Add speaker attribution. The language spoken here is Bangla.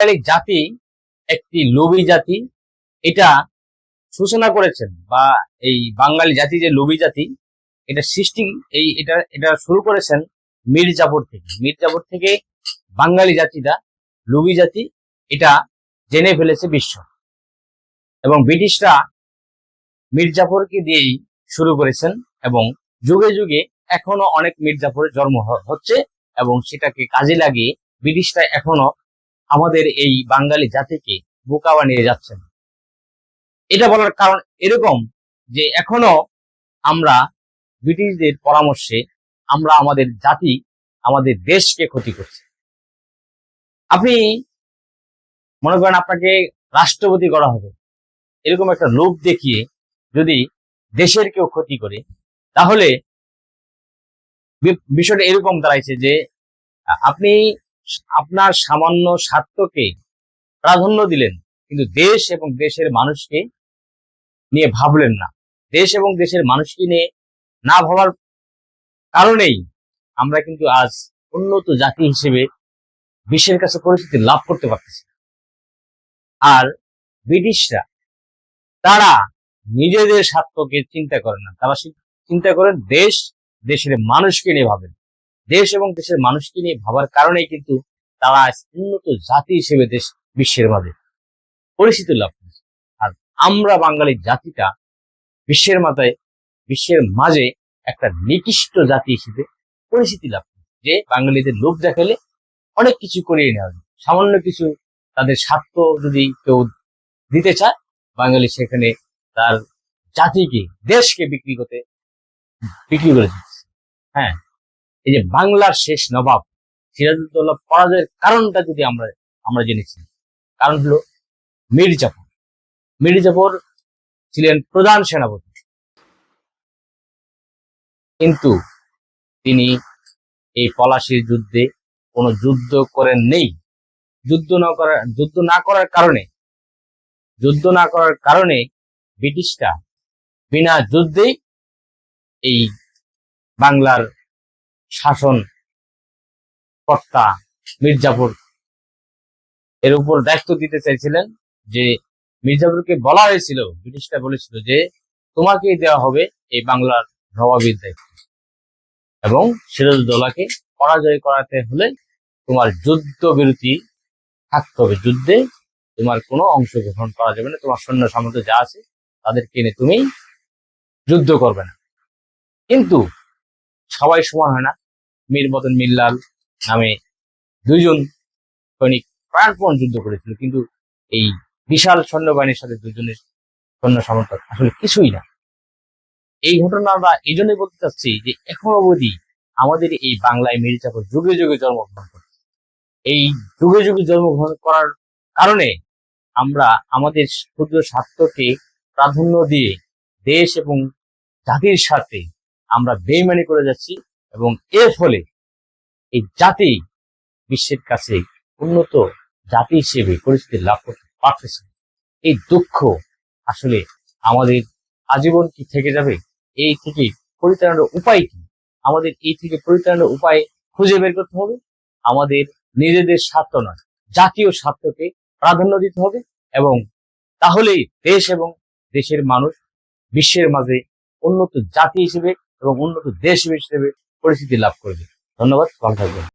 Speaker 1: বাঙালি জাতি, একটি লোভী জাতি, এটা সূচনা করেছেন বা এই বাঙালি জাতি যে লোভী জাতি, এটা সৃষ্টি এই এটা এটা শুরু করেছেন মীর জাফর থেকে। মীর জাফর থেকে বাঙালি জাতিটা লোভী জাতি, এটা জেনে ফেলেছে বিশ্ব। এবং ব্রিটিশরা মীর জাফরকে দিয়েই শুরু করেছেন এবং যুগে যুগে এখনও অনেক মীর জাফরের জন্ম হচ্ছে এবং সেটাকে কাজে লাগিয়ে ব্রিটিশরা এখনও আমাদের এই বাঙালি জাতিকে বোকা বানিয়ে যাচ্ছেন এটা বলার কারণ এরকম যে এখনও আমরা ব্রিটিশদের পরামর্শে আমরা আমাদের জাতি, আমাদের দেশকে ক্ষতি করছি। আপনি মনে করেন আপনাকে রাষ্ট্রপতি করা হবে, এরকম একটা লোভ দেখিয়ে যদি দেশের কেউ ক্ষতি করে, তাহলে বিষয়টা এরকম দাঁড়াইছে যে আপনি আপনার সামান্য স্বার্থকে প্রাধান্য দিলেন, কিন্তু দেশ এবং দেশের মানুষকে নিয়ে ভাবলেন না। দেশ এবং দেশের মানুষকে নিয়ে না ভাবার কারণেই আমরা কিন্তু আজ উন্নত জাতি হিসেবে বিশ্বের কাছে পরিচিতি লাভ করতে পারতেছি আর ব্রিটিশরা, তারা নিজেদের স্বার্থকে চিন্তা করেন না। তারা চিন্তা করেন, দেশ দেশের মানুষকে নিয়ে ভাবেন। দেশ এবং দেশের মানুষকে নিয়ে ভাবার কারণেই কিন্তু তারা উন্নত জাতি হিসেবে দেশ বিশ্বের মাঝে পরিচিতি লাভ করেছে। আর আমরা বাঙালি জাতিটা বিশ্বের মাথায়, বিশ্বের মাঝে একটা নিকৃষ্ট জাতি হিসেবে পরিচিতি লাভ করেছে। যে বাঙালিদের লোভ দেখালে অনেক কিছু করিয়ে নেওয়া যায়। সামান্য কিছু তাদের স্বার্থ যদি কেউ দিতে চায়, বাঙালি সেখানে তার জাতিকে, দেশকে বিক্রি করতে, বিক্রি করে দিচ্ছে। হ্যাঁ এই যে বাংলার শেষ নবাব সিরাজউদ্দৌলা পরাজয়ের কারণটা যদি আমরা আমরা জেনেছি। কারণ হলো মীর জাফর মীর জাফর ছিলেন প্রধান সেনাপতি। কিন্তু তিনি এই পলাশির যুদ্ধে কোনো যুদ্ধ করেন নেই। যুদ্ধ না করার যুদ্ধ না করার কারণে, যুদ্ধ না করার কারণে ব্রিটিশরা বিনা যুদ্ধেই এই বাংলার শাসন কর্তা মির্জাপুর। এর উপর দায়িত্ব দিতে চাইছিলেন যে মির্জাপুরকে বলা হয়েছিল, ব্রিটিশরা বলেছিল যে তোমাকেই দেওয়া হবে এই বাংলার নবাবীর দায়িত্ব। এবং সিরাজউদ্দৌলাকে পরাজয় করাতে হলে তোমার যুদ্ধ বিরতি থাকতে হবে। যুদ্ধে তোমার কোনো অংশগ্রহণ করা যাবে না। তোমার সৈন্য সামর্থ্য যা আছে তাদেরকে এনে তুমি যুদ্ধ করবে না। কিন্তু সবাই সমান হয় না। মীর মদন মিল্লাল নামে দুইজন সৈনিক প্রাণপণ যুদ্ধ করেছিল। কিন্তু এই বিশাল সৈন্যবাহিনীর সাথে দুজনের সৈন্য সামর্থ্য আসলে কিছুই না। এই ঘটনা আমরা এই জন্যই বলতে চাচ্ছি যে এখন অবধি আমাদের এই বাংলায় মীর জাফর যুগে যুগে জন্মগ্রহণ করছে। এই যুগে যুগে জন্মগ্রহণ করার কারণে আমরা আমাদের ক্ষুদ্র স্বার্থকে প্রাধান্য দিয়ে দেশ এবং জাতির সাথে আমরা বেইমানি করে যাচ্ছি। এবং এর ফলে এই জাতি বিশ্বের কাছে উন্নত জাতি হিসেবে পরিচিতি লাভ করতে পারতেছে এই দুঃখ আসলে আমাদের আজীবন কি থেকে যাবে? এই থেকে পরিত্রাণের উপায় কি? আমাদের এই থেকে পরিত্রাণের উপায় খুঁজে বের করতে হবে। আমাদের নিজেদের স্বার্থ নয়, জাতীয় স্বার্থকে প্রাধান্য দিতে হবে এবং তাহলেই দেশ এবং দেশের মানুষ বিশ্বের মাঝে উন্নত জাতি হিসেবে এবং উন্নত দেশ হিসেবে পরিচিতি লাভ করবে। ধন্যবাদ ভালো থাকবেন।